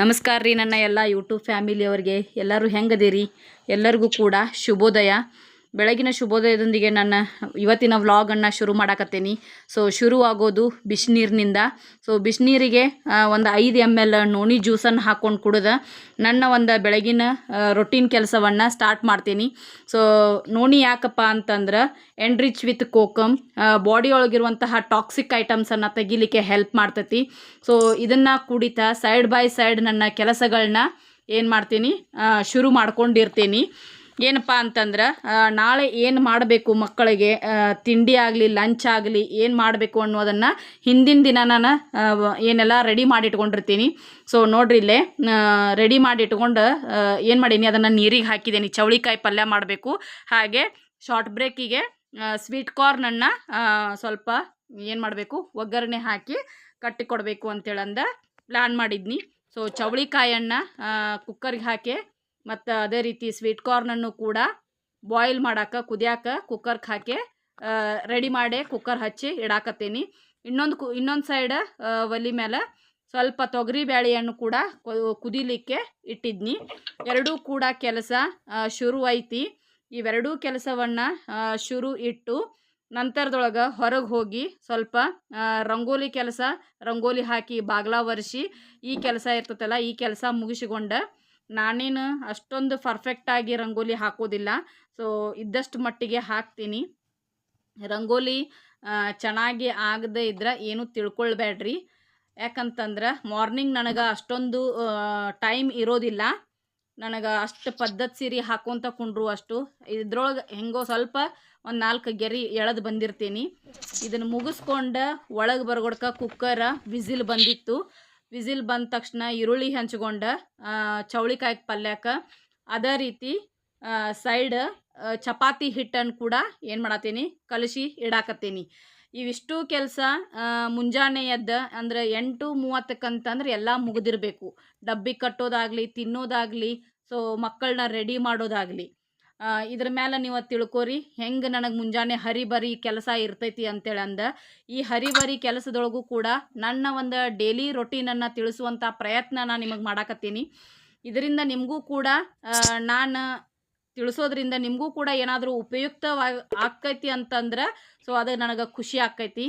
ನಮಸ್ಕಾರ ರೀ ನನ್ನ ಎಲ್ಲ ಯೂಟ್ಯೂಬ್ ಫ್ಯಾಮಿಲಿಯವ್ರಿಗೆ ಎಲ್ಲರೂ ಹೆಂಗದಿರಿ? ಎಲ್ಲರಿಗೂ ಕೂಡ ಶುಭೋದಯ. ಬೆಳಗಿನ ಶುಭೋದಯದೊಂದಿಗೆ ನನ್ನ ಇವತ್ತಿನ ವ್ಲಾಗನ್ನು ಶುರು ಮಾಡಾಕತ್ತೀನಿ. ಸೊ ಶುರು ಆಗೋದು ಬಿಸಿನೀರಿನಿಂದ ಸೊ ಬಿಸಿನೀರಿಗೆ ಒಂದು ಐದು ಎಂ ಎಲ್ ನೋಣಿ ಜ್ಯೂಸನ್ನು ಹಾಕ್ಕೊಂಡು ಕುಡಿದ ನನ್ನ ಒಂದು ಬೆಳಗಿನ ರೊಟೀನ್ ಕೆಲಸವನ್ನು ಸ್ಟಾರ್ಟ್ ಮಾಡ್ತೀನಿ. ಸೊ ನೋಣಿ ಯಾಕಪ್ಪ ಅಂತಂದ್ರೆ ಎಂಡ್ರಿಚ್ ವಿತ್ ಕೋಕಮ್ ಬಾಡಿ ಒಳಗಿರುವಂತಹ ಟಾಕ್ಸಿಕ್ ಐಟಮ್ಸನ್ನು ತೆಗಿಲಿಕ್ಕೆ ಹೆಲ್ಪ್ ಮಾಡ್ತೈತಿ. ಸೊ ಇದನ್ನು ಕುಡಿತಾ ಸೈಡ್ ಬೈ ಸೈಡ್ ನನ್ನ ಕೆಲಸಗಳನ್ನ ಏನು ಮಾಡ್ತೀನಿ ಶುರು ಮಾಡ್ಕೊಂಡಿರ್ತೀನಿ. ಏನಪ್ಪ ಅಂತಂದ್ರೆ ನಾಳೆ ಏನು ಮಾಡಬೇಕು ಮಕ್ಕಳಿಗೆ ತಿಂಡಿ ಆಗಲಿ ಲಂಚ್ ಆಗಲಿ, ಏನು ಮಾಡಬೇಕು ಅನ್ನೋದನ್ನು ಹಿಂದಿನ ದಿನ ನಾನು ಏನೆಲ್ಲ ರೆಡಿ ಮಾಡಿ ಇಟ್ಕೊಂಡಿರ್ತೀನಿ ಸೊ ನೋಡ್ರಿ ಇಲ್ಲೇ ರೆಡಿ ಮಾಡಿ ಇಟ್ಕೊಂಡು ಏನು ಮಾಡೀನಿ, ಅದನ್ನು ನೀರಿಗೆ ಹಾಕಿದ್ದೀನಿ ಚವಳಿಕಾಯಿ ಪಲ್ಯ ಮಾಡಬೇಕು. ಹಾಗೆ ಶಾರ್ಟ್ ಬ್ರೇಕಿಗೆ ಸ್ವೀಟ್ ಕಾರ್ನನ್ನು ಸ್ವಲ್ಪ ಏನು ಮಾಡಬೇಕು, ಒಗ್ಗರಣೆ ಹಾಕಿ ಕಟ್ಟಿ ಕೊಡಬೇಕು ಅಂತೇಳಂದ ಪ್ಲ್ಯಾನ್ ಮಾಡಿದ್ನಿ. ಸೊ ಚವಳಿಕಾಯನ್ನು ಕುಕ್ಕರ್ಗೆ ಹಾಕಿ ಮತ್ತು ಅದೇ ರೀತಿ ಸ್ವೀಟ್ ಕಾರ್ನನ್ನು ಕೂಡ ಬಾಯ್ಲ್ ಮಾಡಾಕ, ಕುದಿಯಾಕ ಕುಕ್ಕರ್ಗೆ ಹಾಕಿ ರೆಡಿ ಮಾಡಿ ಕುಕ್ಕರ್ ಹಚ್ಚಿ ಇಡಾಕತ್ತೀನಿ. ಇನ್ನೊಂದು ಕು, ಇನ್ನೊಂದು ಸೈಡ್ ಒಲಿ ಮೇಲೆ ಸ್ವಲ್ಪ ತೊಗರಿ ಬೇಳೆಯನ್ನು ಕೂಡ ಕುದಿಲಿಕ್ಕೆ ಇಟ್ಟಿದ್ನಿ. ಎರಡೂ ಕೂಡ ಕೆಲಸ ಶುರು ಐತಿ. ಇವೆರಡೂ ಕೆಲಸವನ್ನು ಶುರು ಇಟ್ಟು ನಂತರದೊಳಗೆ ಹೊರಗೆ ಹೋಗಿ ಸ್ವಲ್ಪ ರಂಗೋಲಿ ಕೆಲಸ, ರಂಗೋಲಿ ಹಾಕಿ ಬಾಗ್ಲ ಒರೆಸಿ ಈ ಕೆಲಸ ಇರ್ತದಲ್ಲ ಈ ಕೆಲಸ ಮುಗಿಸಿಕೊಂಡ ನಾನೇನು ಅಷ್ಟೊಂದು ಪರ್ಫೆಕ್ಟಾಗಿ ರಂಗೋಲಿ ಹಾಕೋದಿಲ್ಲ. ಸೊ ಇದ್ದಷ್ಟು ಮಟ್ಟಿಗೆ ಹಾಕ್ತೀನಿ. ರಂಗೋಲಿ ಚೆನ್ನಾಗಿ ಆಗದೇ ಇದ್ರೆ ಏನು ತಿಳ್ಕೊಳ್ಬೇಡ್ರಿ. ಯಾಕಂತಂದ್ರೆ ಮಾರ್ನಿಂಗ್ ನನಗೆ ಅಷ್ಟೊಂದು ಟೈಮ್ ಇರೋದಿಲ್ಲ. ನನಗೆ ಅಷ್ಟು ಪದ್ಧತಿ ಸೀರೆ ಹಾಕೊತ ಕುಂಡ್ರು ಅಷ್ಟು. ಇದ್ರೊಳಗೆ ಹೆಂಗೋ ಸ್ವಲ್ಪ ಒಂದು ನಾಲ್ಕು ಗೆರಿ ಎಳೆದು ಬಂದಿರ್ತೀನಿ. ಇದನ್ನು ಮುಗಿಸ್ಕೊಂಡು ಒಳಗೆ ಬರ್ಗೊಡ್ಕ ಕುಕ್ಕರ ವಿಸಿಲ್ ಬಂದಿತ್ತು. ವಿಸಿಲ್ ಬಂದ ತಕ್ಷಣ ಈರುಳ್ಳಿ ಹಂಚ್ಕೊಂಡು ಚೌಳಿಕಾಯಿ ಪಲ್ಯಕ್ಕೆ ಅದೇ ರೀತಿ ಸೈಡ್ ಚಪಾತಿ ಹಿಟ್ಟನ್ನು ಕೂಡ ಏನು ಮಾಡತ್ತೀನಿ ಕಲಸಿ ಇಡಾಕತ್ತೀನಿ. ಇವಿಷ್ಟು ಕೆಲಸ ಮುಂಜಾನೆ ಎದ್ದ ಅಂದರೆ ಎಂಟು ಮೂವತ್ತಕ್ಕಂತಂದ್ರೆ ಎಲ್ಲ ಮುಗಿದಿರಬೇಕು. ಡಬ್ಬಿ ಕಟ್ಟೋದಾಗಲಿ, ತಿನ್ನೋದಾಗಲಿ, ಸೊ ಮಕ್ಕಳನ್ನ ರೆಡಿ ಮಾಡೋದಾಗಲಿ. ಇದ್ರ ಮೇಲೆ ನೀವು ತಿಳ್ಕೊರಿ. ಹೆಂಗೆ ನನಗೆ ಮುಂಜಾನೆ ಹರಿಬರಿ ಕೆಲಸ ಇರ್ತೈತಿ ಅಂತೇಳಿ ಅಂದ. ಈ ಹರಿಬರಿ ಕೆಲಸದೊಳಗೂ ಕೂಡ ನನ್ನ ಒಂದು ಡೈಲಿ ರೊಟೀನನ್ನು ತಿಳಿಸುವಂಥ ಪ್ರಯತ್ನ ನಾನು ನಿಮಗೆ ಮಾಡಾಕತ್ತೀನಿ. ಇದರಿಂದ ನಿಮಗೂ ಕೂಡ ನಾನು ತಿಳಿಸೋದ್ರಿಂದ ನಿಮಗೂ ಕೂಡ ಏನಾದರೂ ಉಪಯುಕ್ತವಾಗಿ ಆಕೈತಿ ಅಂತಂದ್ರೆ ಸೊ ಅದು ನನಗೆ ಖುಷಿ ಆಕೈತಿ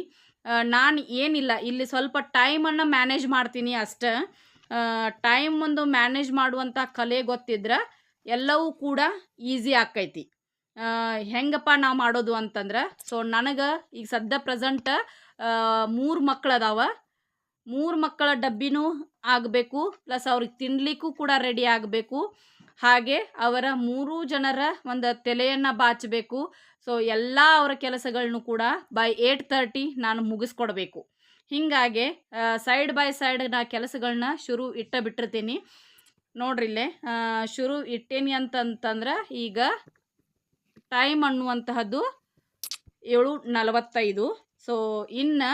ನಾನು ಏನಿಲ್ಲ, ಇಲ್ಲಿ ಸ್ವಲ್ಪ ಟೈಮನ್ನು ಮ್ಯಾನೇಜ್ ಮಾಡ್ತೀನಿ ಅಷ್ಟೇ. ಟೈಮ್ ಒಂದು ಮ್ಯಾನೇಜ್ ಮಾಡುವಂಥ ಕಲೆ ಗೊತ್ತಿದ್ರೆ ಎಲ್ಲವೂ ಕೂಡ ಈಸಿ ಆಕ್ಕೈತಿ ಹೆಂಗಪ್ಪ ನಾವು ಮಾಡೋದು ಅಂತಂದ್ರೆ ಸೊ ನನಗೆ ಈಗ ಸದ್ಯ ಪ್ರೆಸೆಂಟ್ ಮೂರು ಮಕ್ಳು ಅದಾವ. ಮೂರು ಮಕ್ಕಳ ಡಬ್ಬಿನೂ ಆಗಬೇಕು ಪ್ಲಸ್ ಅವ್ರಿಗೆ ತಿನ್ನಲಿಕ್ಕೂ ಕೂಡ ರೆಡಿ ಆಗಬೇಕು. ಹಾಗೆ ಅವರ ಮೂರು ಜನರ ಒಂದು ತಲೆಯನ್ನು ಬಾಚಬೇಕು. ಸೊ ಎಲ್ಲ ಅವರ ಕೆಲಸಗಳನ್ನು ಕೂಡ ಬೈ ಏಟ್ ತರ್ಟಿ ನಾನು ಮುಗಿಸ್ಕೊಡ್ಬೇಕು. ಹೀಗಾಗಿ ಸೈಡ್ ಬೈ ಸೈಡ್ ನಾ ಕೆಲಸಗಳನ್ನ ಶುರು ಇಟ್ಟ ಬಿಟ್ಟಿರ್ತೀನಿ. ನೋಡ್ರಿ ಇಲ್ಲೇ ಶುರು ಇಟ್ಟೇನಿ ಅಂತಂತಂದ್ರೆ ಈಗ ಟೈಮ್ ಅನ್ನುವಂತಹದ್ದು ಏಳು ನಲವತ್ತೈದು. ಸೊ ಇನ್ನು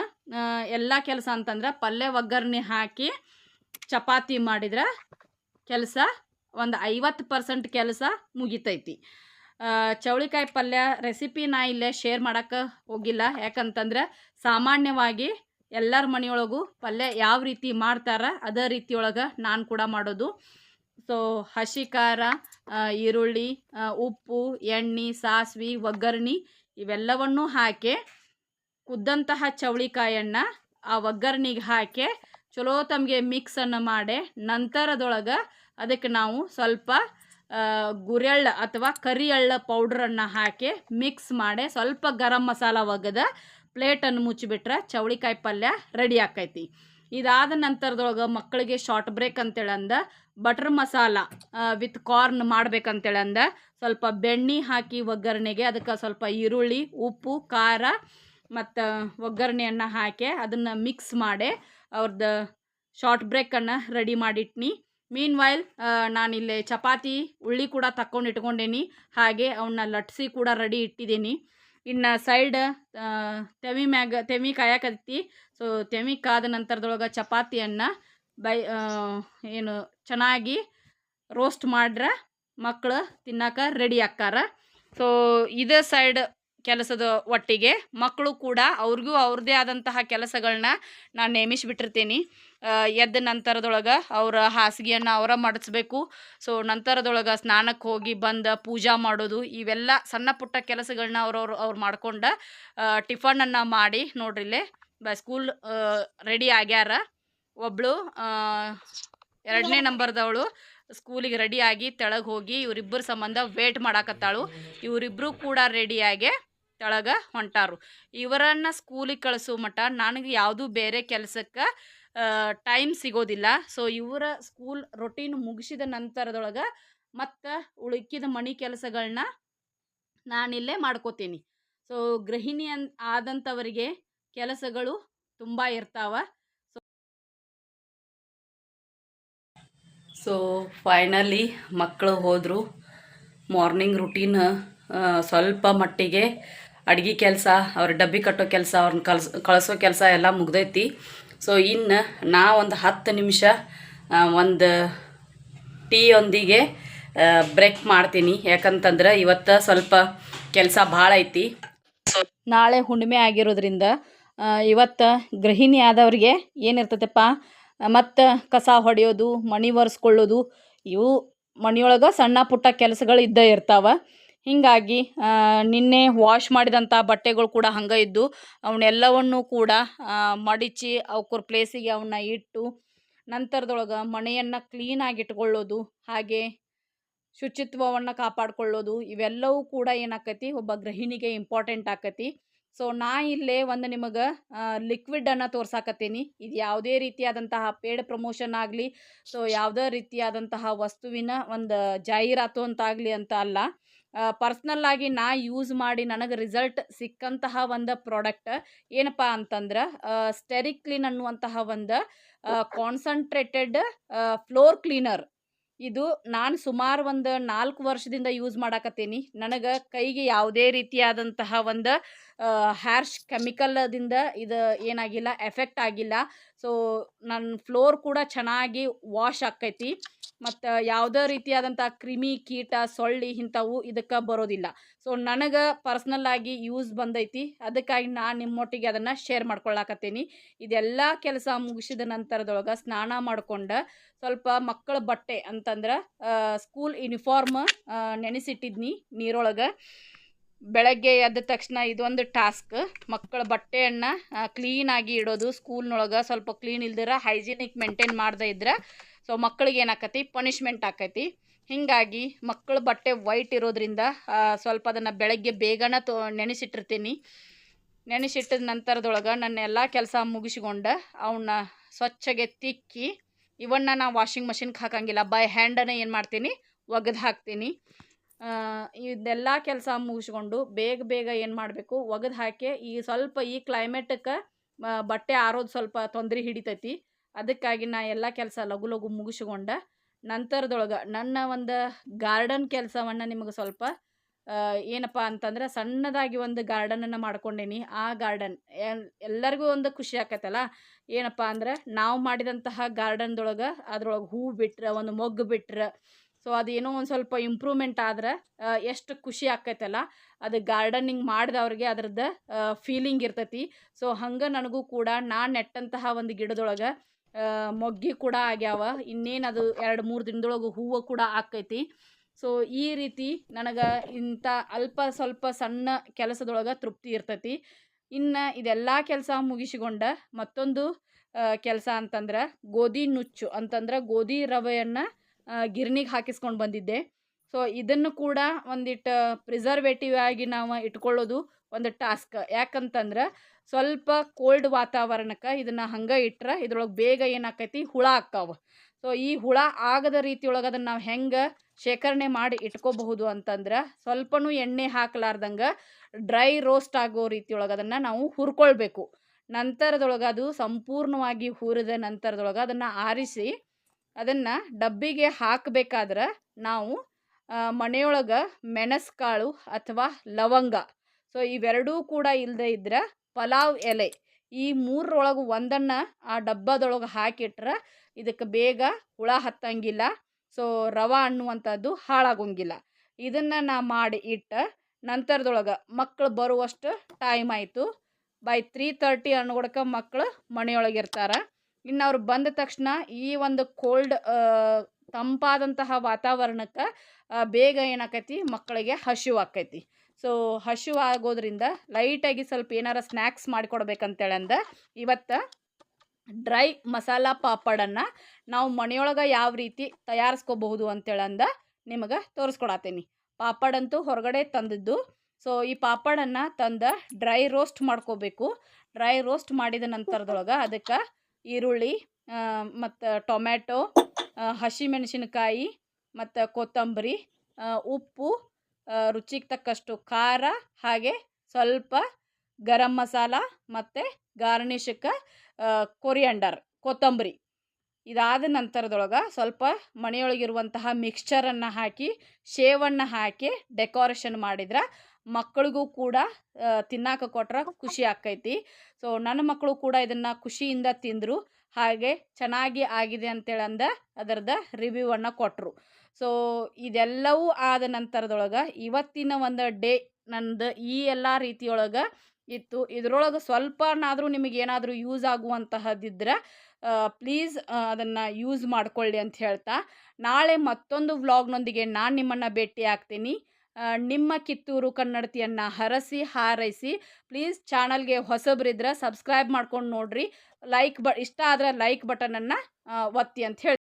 ಎಲ್ಲ ಕೆಲಸ ಅಂತಂದ್ರೆ ಪಲ್ಯ ಒಗ್ಗರಣೆ ಹಾಕಿ ಚಪಾತಿ ಮಾಡಿದ್ರೆ ಕೆಲಸ ಒಂದು ಐವತ್ತು ಪರ್ಸೆಂಟ್ ಕೆಲಸ ಮುಗಿತೈತಿ. ಚೌಳಿಕಾಯಿ ಪಲ್ಯ ರೆಸಿಪಿ ನಾ ಇಲ್ಲೇ ಶೇರ್ ಮಾಡೋಕ್ಕೆ ಹೋಗಿಲ್ಲ. ಯಾಕಂತಂದ್ರೆ ಸಾಮಾನ್ಯವಾಗಿ ಎಲ್ಲರ ಮನೆಯೊಳಗೂ ಪಲ್ಯ ಯಾವ ರೀತಿ ಮಾಡ್ತಾರ ಅದೇ ರೀತಿಯೊಳಗೆ ನಾನು ಕೂಡ ಮಾಡೋದು. ಸೊ ಹಸಿ ಖಾರ ಈರುಳ್ಳಿ ಉಪ್ಪು, ಎಣ್ಣೆ, ಸಾಸ್ವೆ, ಒಗ್ಗರಣೆ ಇವೆಲ್ಲವನ್ನೂ ಹಾಕಿ ಕುದ್ದಂತಹ ಚವಳಿಕಾಯನ್ನು ಆ ಒಗ್ಗರಣೆಗೆ ಹಾಕಿ ಚಲೋ ತಮಗೆ ಮಿಕ್ಸನ್ನು ಮಾಡಿ ನಂತರದೊಳಗೆ ಅದಕ್ಕೆ ನಾವು ಸ್ವಲ್ಪ ಗುರೆಳ್ಳ ಅಥವಾ ಕರಿ ಎಳ್ಳ ಪೌಡ್ರನ್ನು ಹಾಕಿ ಮಿಕ್ಸ್ ಮಾಡಿ ಸ್ವಲ್ಪ ಗರಂ ಮಸಾಲ ಒಗೆದ ಪ್ಲೇಟನ್ನು ಮುಚ್ಚಿಬಿಟ್ರೆ ಚವಳಿಕಾಯಿ ಪಲ್ಯ ರೆಡಿ ಆಕೈತಿ. ಇದಾದ ನಂತರದೊಳಗೆ ಮಕ್ಕಳಿಗೆ ಶಾರ್ಟ್ ಬ್ರೇಕ್ ಅಂತೇಳಂದ ಬಟರ್ ಮಸಾಲ ವಿತ್ ಕಾರ್ನ್ ಮಾಡ್ಬೇಕಂತೇಳಿ ಅಂದ. ಸ್ವಲ್ಪ ಬೆಣ್ಣೆ ಹಾಕಿ ಒಗ್ಗರಣೆಗೆ ಅದಕ್ಕೆ ಸ್ವಲ್ಪ ಈರುಳ್ಳಿ, ಉಪ್ಪು, ಖಾರ ಮತ್ತು ಒಗ್ಗರಣೆಯನ್ನು ಹಾಕಿ ಅದನ್ನು ಮಿಕ್ಸ್ ಮಾಡಿ ಅವ್ರದ್ದು ಶಾರ್ಟ್ ಬ್ರೇಕನ್ನು ರೆಡಿ ಮಾಡಿಟ್ನಿ. ಮೀನ್ ವೈಲ್ ನಾನಿಲ್ಲಿ ಚಪಾತಿ, ಉಳ್ಳಿ ಕೂಡ ತಕ್ಕೊಂಡು ಇಟ್ಕೊಂಡೇನಿ. ಹಾಗೆ ಅವನ್ನ ಲಟ್ಸಿ ಕೂಡ ರೆಡಿ ಇಟ್ಟಿದ್ದೀನಿ ಇನ್ನು ಸೈಡ್ ತೆವಿ ಮ್ಯಾಗ, ತೆವಿ ಕಾಯಕತ್ತಿ. ಸೊ ತೆವಿ ಕಾದ ನಂತರದೊಳಗೆ ಚಪಾತಿಯನ್ನು ಬೈ ಏನು ಚೆನ್ನಾಗಿ ರೋಸ್ಟ್ ಮಾಡ್ರೆ ಮಕ್ಕಳು ತಿನ್ನಕ್ಕೆ ರೆಡಿ ಆಕ್ಕಾರ ಸೊ ಇದೇ ಸೈಡ್ ಕೆಲಸದ ಒಟ್ಟಿಗೆ ಮಕ್ಕಳು ಕೂಡ ಅವ್ರಿಗೂ ಅವ್ರದ್ದೇ ಆದಂತಹ ಕೆಲಸಗಳನ್ನ ನಾನು ನೇಮಿಸಿಬಿಟ್ಟಿರ್ತೀನಿ. ಎದ್ದ ನಂತರದೊಳಗೆ ಅವರ ಹಾಸಿಗೆಯನ್ನು ಅವರ ಮಾಡಿಸ್ಬೇಕು. ಸೊ ನಂತರದೊಳಗೆ ಸ್ನಾನಕ್ಕೆ ಹೋಗಿ ಬಂದು ಪೂಜಾ ಮಾಡೋದು, ಇವೆಲ್ಲ ಸಣ್ಣ ಪುಟ್ಟ ಕೆಲಸಗಳನ್ನ ಅವ್ರವ್ರು ಅವ್ರು ಮಾಡ್ಕೊಂಡು ಟಿಫನನ್ನು ಮಾಡಿ ನೋಡ್ರಿಲ್ಲೇ, ಬ ಸ್ಕೂಲ್ ರೆಡಿ ಆಗ್ಯಾರ. ಒಬ್ಬಳು ಎರಡನೇ ನಂಬರ್ದವಳು. ಸ್ಕೂಲಿಗೆ ರೆಡಿಯಾಗಿ ತೆಳಗೆ ಹೋಗಿ ಇವರಿಬ್ಬರ ಸಂಬಂಧ ವೇಟ್ ಮಾಡಾಕತ್ತಾಳು. ಇವರಿಬ್ಬರು ಕೂಡ ರೆಡಿಯಾಗಿ ತೆಳಗೆ ಹೊಂಟಾರು. ಇವರನ್ನು ಸ್ಕೂಲಿಗೆ ಕಳಿಸೋ ಮಟ್ಟ ನನಗೆ ಯಾವುದೂ ಬೇರೆ ಕೆಲಸಕ್ಕೆ ಟೈಮ್ ಸಿಗೋದಿಲ್ಲ. ಸೊ ಇವರ ಸ್ಕೂಲ್ ರೊಟೀನ್ ಮುಗಿಸಿದ ನಂತರದೊಳಗೆ ಮತ್ತು ಉಳುಕಿದ ಮಣಿ ಕೆಲಸಗಳನ್ನ ನಾನಿಲ್ಲೇ ಮಾಡ್ಕೋತೀನಿ. ಸೊ ಗೃಹಿಣಿ ಅನ್ ಆದಂಥವರಿಗೆ ಕೆಲಸಗಳು ತುಂಬ ಇರ್ತಾವ. ಸೊ ಫೈನಲಿ ಮಕ್ಕಳು ಹೋದರು. ಮಾರ್ನಿಂಗ್ ರುಟೀನ್ ಸ್ವಲ್ಪ ಮಟ್ಟಿಗೆ ಅಡುಗೆ ಕೆಲಸ, ಅವ್ರ ಡಬ್ಬಿ ಕಟ್ಟೋ ಕೆಲಸ ಅವ್ರನ್ನ ಕಳ್ಸ್, ಕಳಿಸೋ ಕೆಲಸ ಎಲ್ಲ ಮುಗ್ದೈತಿ. ಸೊ ಇನ್ನು ನಾ ಒಂದು ಹತ್ತು ನಿಮಿಷ ಒಂದು ಟೀಯೊಂದಿಗೆ ಬ್ರೇಕ್ ಮಾಡ್ತೀನಿ. ಯಾಕಂತಂದ್ರೆ ಇವತ್ತು ಸ್ವಲ್ಪ ಕೆಲಸ ಭಾಳ ಐತಿ. ನಾಳೆ ಹುಣ್ಣಿಮೆ ಆಗಿರೋದ್ರಿಂದ ಇವತ್ತು ಗೃಹಿಣಿ ಆದವ್ರಿಗೆ ಏನಿರ್ತೈತಪ್ಪ? ಮತ್ತು ಕಸ ಹೊಡೆಯೋದು, ಮಣಿ ಒರೆಸ್ಕೊಳ್ಳೋದು, ಇವು ಮನೆಯೊಳಗೆ ಸಣ್ಣ ಪುಟ್ಟ ಕೆಲಸಗಳು ಇದ್ದೇ ಇರ್ತಾವೆ. ಹೀಗಾಗಿ ನಿನ್ನೆ ವಾಶ್ ಮಾಡಿದಂಥ ಬಟ್ಟೆಗಳು ಕೂಡ ಹಂಗೆ ಇದ್ದು ಅವನ್ನೆಲ್ಲವನ್ನು ಕೂಡ ಮಡಿಚಿ ಅವ್ಕರ ಪ್ಲೇಸಿಗೆ ಅವನ್ನ ಇಟ್ಟು, ನಂತರದೊಳಗೆ ಮನೆಯನ್ನು ಕ್ಲೀನಾಗಿ ಇಟ್ಕೊಳ್ಳೋದು, ಹಾಗೆ ಶುಚಿತ್ವವನ್ನು ಕಾಪಾಡಿಕೊಳ್ಳೋದು, ಇವೆಲ್ಲವೂ ಕೂಡ ಏನಾಕತಿ, ಒಬ್ಬ ಗೃಹಿಣಿಗೆ ಇಂಪಾರ್ಟೆಂಟ್ ಆಕತಿ. ಸೊ, ನಾ ಇಲ್ಲೇ ಒಂದು ನಿಮಗೆ ಲಿಕ್ವಿಡನ್ನು ತೋರ್ಸಾಕತ್ತೀನಿ. ಇದು ಯಾವುದೇ ರೀತಿಯಾದಂತಹ ಪೇಡ್ ಪ್ರಮೋಷನ್ ಆಗಲಿ, ಸೊ, ಯಾವುದೇ ರೀತಿಯಾದಂತಹ ವಸ್ತುವಿನ ಒಂದು ಜಾಹೀರಾತು ಅಂತಾಗಲಿ ಅಂತ ಅಲ್ಲ ಪರ್ಸ್ನಲ್ ಆಗಿ ನಾ ಯೂಸ್ ಮಾಡಿ ನನಗೆ ರಿಸಲ್ಟ್ ಸಿಕ್ಕಂತಹ ಒಂದು ಪ್ರಾಡಕ್ಟ್ ಏನಪ್ಪ ಅಂತಂದ್ರೆ ಸ್ಟೆರಿಕ್ಲಿನ್ ಅನ್ನುವಂತಹ ಒಂದು ಕಾನ್ಸಂಟ್ರೇಟೆಡ್ ಫ್ಲೋರ್ ಕ್ಲೀನರ್ ಇದು ನಾನು ಸುಮಾರು ಒಂದು ನಾಲ್ಕು ವರ್ಷದಿಂದ ಯೂಸ್ ಮಾಡಾಕತ್ತೀನಿ. ನನಗೆ ಕೈಗೆ ಯಾವುದೇ ರೀತಿಯಾದಂತಹ ಒಂದು ಹ್ಯಾರ್ಶ್ ಕೆಮಿಕಲ್ದಿಂದ ಇದು ಏನಾಗಿಲ್ಲ, ಎಫೆಕ್ಟ್ ಆಗಿಲ್ಲ. ಸೊ ನನ್ನ ಫ್ಲೋರ್ ಕೂಡ ಚೆನ್ನಾಗಿ ವಾಶ್ ಆಕೈತಿ. ಮತ್ತು ಯಾವುದೇ ರೀತಿಯಾದಂಥ ಕ್ರಿಮಿ ಕೀಟ, ಸೊಳ್ಳೆ ಇಂಥವು ಇದಕ್ಕೆ ಬರೋದಿಲ್ಲ. ಸೊ, ನನಗೆ ಪರ್ಸ್ನಲ್ ಆಗಿ ಯೂಸ್ ಬಂದೈತಿ. ಅದಕ್ಕಾಗಿ ನಾನು ನಿಮ್ಮೊಟ್ಟಿಗೆ ಅದನ್ನು ಶೇರ್ ಮಾಡ್ಕೊಳ್ಳಾಕತ್ತೀನಿ ಇದೆಲ್ಲ ಕೆಲಸ ಮುಗಿಸಿದ ನಂತರದೊಳಗೆ ಸ್ನಾನ ಮಾಡಿಕೊಂಡು ಸ್ವಲ್ಪ ಮಕ್ಕಳ ಬಟ್ಟೆ ಅಂತಂದ್ರೆ ಸ್ಕೂಲ್ ಯೂನಿಫಾರ್ಮ್ ನೆನೆಸಿಟ್ಟಿದ್ನಿ ನೀರೊಳಗೆ. ಬೆಳಗ್ಗೆ ಎದ್ದ ತಕ್ಷಣ ಇದೊಂದು ಟಾಸ್ಕ್ ಮಕ್ಕಳ ಬಟ್ಟೆಯನ್ನು ಕ್ಲೀನಾಗಿ ಇಡೋದು ಸ್ಕೂಲ್ನೊಳಗೆ ಸ್ವಲ್ಪ ಕ್ಲೀನ್ ಇಲ್ದಿರ ಹೈಜಿನಿಕ್ ಮೇಂಟೈನ್ ಮಾಡದೇ ಇದ್ರೆ ಸೊ ಮಕ್ಕಳಿಗೆ ಏನಾಕತಿ? ಪನಿಷ್ಮೆಂಟ್ ಆಕೈತಿ. ಹೀಗಾಗಿ ಮಕ್ಕಳ ಬಟ್ಟೆ ವೈಟ್ ಇರೋದ್ರಿಂದ ಸ್ವಲ್ಪ ಅದನ್ನು ಬೆಳಗ್ಗೆ ಬೇಗನೆ ತೋ, ನೆನೆಸಿಟ್ಟಿರ್ತೀನಿ. ನೆನೆಸಿಟ್ಟಿದ ನಂತರದೊಳಗೆ ನನ್ನ ಎಲ್ಲ ಕೆಲಸ ಮುಗಿಸ್ಕೊಂಡು ಅವನ್ನ ಸ್ವಚ್ಛಗೆ ತಿಕ್ಕಿ ಇವನ್ನ ನಾನು ವಾಷಿಂಗ್ ಮಷಿನ್ಗೆ ಹಾಕಂಗಿಲ್ಲ. ಬೈ ಹ್ಯಾಂಡನ್ನು ಏನು ಮಾಡ್ತೀನಿ? ಒಗೆದು ಹಾಕ್ತೀನಿ. ಇದೆಲ್ಲ ಕೆಲಸ ಮುಗಿಸ್ಕೊಂಡು ಬೇಗ ಬೇಗ ಏನು ಮಾಡಬೇಕು? ಒಗೆದು ಹಾಕಿ ಈ ಸ್ವಲ್ಪ ಈ ಕ್ಲೈಮೇಟಕ್ಕೆ ಬಟ್ಟೆ ಆರೋದು ಸ್ವಲ್ಪ ತೊಂದರೆ ಹಿಡಿತೈತಿ. ಅದಕ್ಕಾಗಿ ನಾ ಎಲ್ಲ ಕೆಲಸ ಲಘು ಲಘು ಮುಗಿಸ್ಕೊಂಡ ನಂತರದೊಳಗೆ ನನ್ನ ಒಂದು ಗಾರ್ಡನ್ ಕೆಲಸವನ್ನು ನಿಮಗೆ ಸ್ವಲ್ಪ ಏನಪ್ಪ ಅಂತಂದ್ರೆ ಸಣ್ಣದಾಗಿ ಒಂದು ಗಾರ್ಡನನ್ನು ಮಾಡ್ಕೊಂಡೇನಿ. ಆ ಗಾರ್ಡನ್ ಎಲ್ಲರಿಗೂ ಒಂದು ಖುಷಿ ಆಕತ್ತಲ್ಲ ಏನಪ್ಪ ಅಂದ್ರೆ ನಾವು ಮಾಡಿದಂತಹ ಗಾರ್ಡನ್ದೊಳಗೆ ಅದ್ರೊಳಗೆ ಹೂ ಬಿಟ್ರೆ, ಒಂದು ಮೊಗ್ಗು ಬಿಟ್ರೆ ಸೊ ಅದೇನೋ ಒಂದು ಸ್ವಲ್ಪ ಇಂಪ್ರೂವ್ಮೆಂಟ್ ಆದ್ರೆ ಎಷ್ಟು ಖುಷಿ ಆಕೈತಲ್ಲ? ಅದು ಗಾರ್ಡನಿಂಗ್ ಮಾಡಿದವ್ರಿಗೆ ಅದ್ರದ್ದು ಫೀಲಿಂಗ್ ಇರ್ತೈತಿ. ಸೊ ಹಂಗೆ ನನಗೂ ಕೂಡ ನಾನು ನೆಟ್ಟಂತಹ ಒಂದು ಗಿಡದೊಳಗೆ ಮೊಗ್ಗಿ ಕೂಡ ಆಗ್ಯಾವ. ಇನ್ನೇನು ಅದು ಎರಡು ಮೂರು ದಿನದೊಳಗೆ ಹೂವು ಕೂಡ ಆಕೈತಿ. ಸೊ ಈ ರೀತಿ ನನಗೆ ಇಂಥ ಅಲ್ಪ ಸ್ವಲ್ಪ ಸಣ್ಣ ಕೆಲಸದೊಳಗೆ ತೃಪ್ತಿ ಇರ್ತೈತಿ. ಇನ್ನು ಇದೆಲ್ಲ ಕೆಲಸ ಮುಗಿಸಿಕೊಂಡ ಮತ್ತೊಂದು ಕೆಲಸ ಅಂತಂದ್ರೆ ಗೋಧಿ ನುಚ್ಚು ಅಂತಂದ್ರೆ ಗೋಧಿ ರವೆಯನ್ನು ಗಿರ್ನಿಗೆ ಹಾಕಿಸ್ಕೊಂಡು ಬಂದಿದ್ದೆ. ಸೊ ಇದನ್ನು ಕೂಡ ಒಂದಿಟ್ಟು ಪ್ರಿಸರ್ವೇಟಿವ್ ಆಗಿ ನಾವು ಇಟ್ಕೊಳ್ಳೋದು ಒಂದು ಟಾಸ್ಕ್. ಯಾಕಂತಂದ್ರೆ ಸ್ವಲ್ಪ ಕೋಲ್ಡ್ ವಾತಾವರಣಕ್ಕೆ ಇದನ್ನು ಹಂಗೆ ಇಟ್ರೆ ಇದ್ರೊಳಗೆ ಬೇಗ ಏನಾಕೈತಿ ಹುಳ ಆಕ್ಕಾವ ಸೊ ಈ ಹುಳ ಆಗದ ರೀತಿಯೊಳಗೆ ಅದನ್ನು ನಾವು ಹೆಂಗೆ ಶೇಖರಣೆ ಮಾಡಿ ಇಟ್ಕೋಬಹುದು ಅಂತಂದ್ರೆ ಸ್ವಲ್ಪನೂ ಎಣ್ಣೆ ಹಾಕಲಾರ್ದಂಗೆ ಡ್ರೈ ರೋಸ್ಟ್ ಆಗೋ ರೀತಿಯೊಳಗೆ ಅದನ್ನು ನಾವು ಹುರ್ಕೊಳ್ಬೇಕು. ನಂತರದೊಳಗೆ ಅದು ಸಂಪೂರ್ಣವಾಗಿ ಹುರಿದ ನಂತರದೊಳಗೆ ಅದನ್ನು ಆರಿಸಿ ಅದನ್ನು ಡಬ್ಬಿಗೆ ಹಾಕಬೇಕಾದ್ರೆ ನಾವು ಮನೆಯೊಳಗೆ ಮೆಣಸುಕಾಳು ಅಥವಾ ಲವಂಗ. ಸೊ ಇವೆರಡೂ ಕೂಡ ಇಲ್ಲದೆ ಇದ್ರೆ ಪಲಾವ್ ಎಲೆ. ಈ ಮೂರರೊಳಗೆ ಒಂದನ್ನು ಆ ಡಬ್ಬದೊಳಗೆ ಹಾಕಿಟ್ರೆ ಇದಕ್ಕೆ ಬೇಗ ಹುಳ ಹತ್ತಂಗಿಲ್ಲ. ಸೊ ರವೆ ಅನ್ನುವಂಥದ್ದು ಹಾಳಾಗೋಂಗಿಲ್ಲ. ಇದನ್ನು ನಾ ಮಾಡಿ ಇಟ್ಟು ನಂತರದೊಳಗೆ ಮಕ್ಕಳು ಬರುವಷ್ಟು ಟೈಮ್ ಆಯಿತು. ಬೈ ತ್ರೀ ತರ್ಟಿ ಅನ್ನೋಡಕ್ಕೆ ಮಕ್ಕಳು ಮನೆಯೊಳಗೆ ಇರ್ತಾರೆ ಇನ್ನು ಅವ್ರು ಬಂದ ತಕ್ಷಣ ಈ ಒಂದು ಕೋಲ್ಡ್ ತಂಪಾದಂತಹ ವಾತಾವರಣಕ್ಕೆ ಬೇಗ ಏನಾಕೈತಿ ಮಕ್ಕಳಿಗೆ ಹಸಿವು ಆಕೈತಿ ಸೊ ಹಸು ಆಗೋದ್ರಿಂದ ಲೈಟಾಗಿ ಸ್ವಲ್ಪ ಏನಾರ ಸ್ನ್ಯಾಕ್ಸ್ ಮಾಡಿಕೊಡ್ಬೇಕಂತೇಳಿ ಅಂದ ಇವತ್ತು ಡ್ರೈ ಮಸಾಲ ಪಾಪಡನ್ನು ನಾವು ಮನೆಯೊಳಗೆ ಯಾವ ರೀತಿ ತಯಾರಿಸ್ಕೋಬಹುದು ಅಂತೇಳಿ ಅಂದ ನಿಮಗೆ ತೋರಿಸ್ಕೊಡತ್ತೀನಿ ಪಾಪಡಂತೂ ಹೊರಗಡೆ ತಂದಿದ್ದು. ಸೊ ಈ ಪಾಪಡನ್ನು ತಂದ ಡ್ರೈ ರೋಸ್ಟ್ ಮಾಡ್ಕೋಬೇಕು. ಡ್ರೈ ರೋಸ್ಟ್ ಮಾಡಿದ ನಂತರದೊಳಗೆ ಅದಕ್ಕೆ ಈರುಳ್ಳಿ ಮತ್ತು ಟೊಮ್ಯಾಟೊ ಹಸಿಮೆಣಸಿನಕಾಯಿ, ಮತ್ತು ಕೊತ್ತಂಬರಿ ಉಪ್ಪು ರುಚಿಗೆ ತಕ್ಕಷ್ಟು ಖಾರ, ಹಾಗೆ ಸ್ವಲ್ಪ ಗರಂ ಮಸಾಲ ಮತ್ತು ಗಾರ್ನಿಶಕ್ಕೆ ಕೊರಿಯಂಡರ್, ಕೊತ್ತಂಬರಿ. ಇದಾದ ನಂತರದೊಳಗೆ ಸ್ವಲ್ಪ ಮನೆಯೊಳಗಿರುವಂತಹ ಮಿಕ್ಸ್ಚರನ್ನು ಹಾಕಿ ಶೇವನ್ನು ಹಾಕಿ ಡೆಕೋರೇಷನ್ ಮಾಡಿದ್ರೆ ಮಕ್ಕಳಿಗೂ ಕೂಡ ತಿನ್ನಾಕ ಕೊಟ್ರೆ ಖುಷಿ ಆಕ್ಕೈತಿ ಸೊ ನನ್ನ ಮಕ್ಕಳು ಕೂಡ ಇದನ್ನು ಖುಷಿಯಿಂದ ತಿಂದರು. ಹಾಗೆ ಚೆನ್ನಾಗಿ ಆಗಿದೆ ಅಂತೇಳಂದ ಅಂದ ಅದರದ ರಿವ್ಯೂವನ್ನು ಕೊಟ್ಟರು ಸೊ ಇದೆಲ್ಲವೂ ಆದ ನಂತರದೊಳಗೆ ಇವತ್ತಿನ ಒಂದು ಡೇ ನಂದು ಈ ಎಲ್ಲ ರೀತಿಯೊಳಗೆ ಇತ್ತು. ಇದರೊಳಗೆ ಸ್ವಲ್ಪನಾದರೂ ನಿಮಗೆ ಏನಾದರೂ ಯೂಸ್ ಆಗುವಂತಹದ್ದಿದ್ರೆ ಪ್ಲೀಸ್ ಅದನ್ನು ಯೂಸ್ ಮಾಡ್ಕೊಳ್ಳಿ ಅಂತ ಹೇಳ್ತಾ. ನಾಳೆ ಮತ್ತೊಂದು ವ್ಲಾಗ್ನೊಂದಿಗೆ ನಾನು ನಿಮ್ಮನ್ನು ಭೇಟಿ ಆಗ್ತೀನಿ. ನಿಮ್ಮ ಕಿತ್ತೂರು ಕನ್ನಡತಿಯನ್ನು ಹರಸಿ, ಹಾರೈಸಿ, ಪ್ಲೀಸ್ ಚಾನಲ್ಗೆ ಹೊಸಬ್ರಿದ್ರೆ ಸಬ್ಸ್ಕ್ರೈಬ್ ಮಾಡ್ಕೊಂಡು ನೋಡ್ರಿ. ಲೈಕ್ ಬ, ಇಷ್ಟ ಆದರೆ ಲೈಕ್ ಬಟನನ್ನು ಒತ್ತಿ ಅಂತ ಹೇಳಿ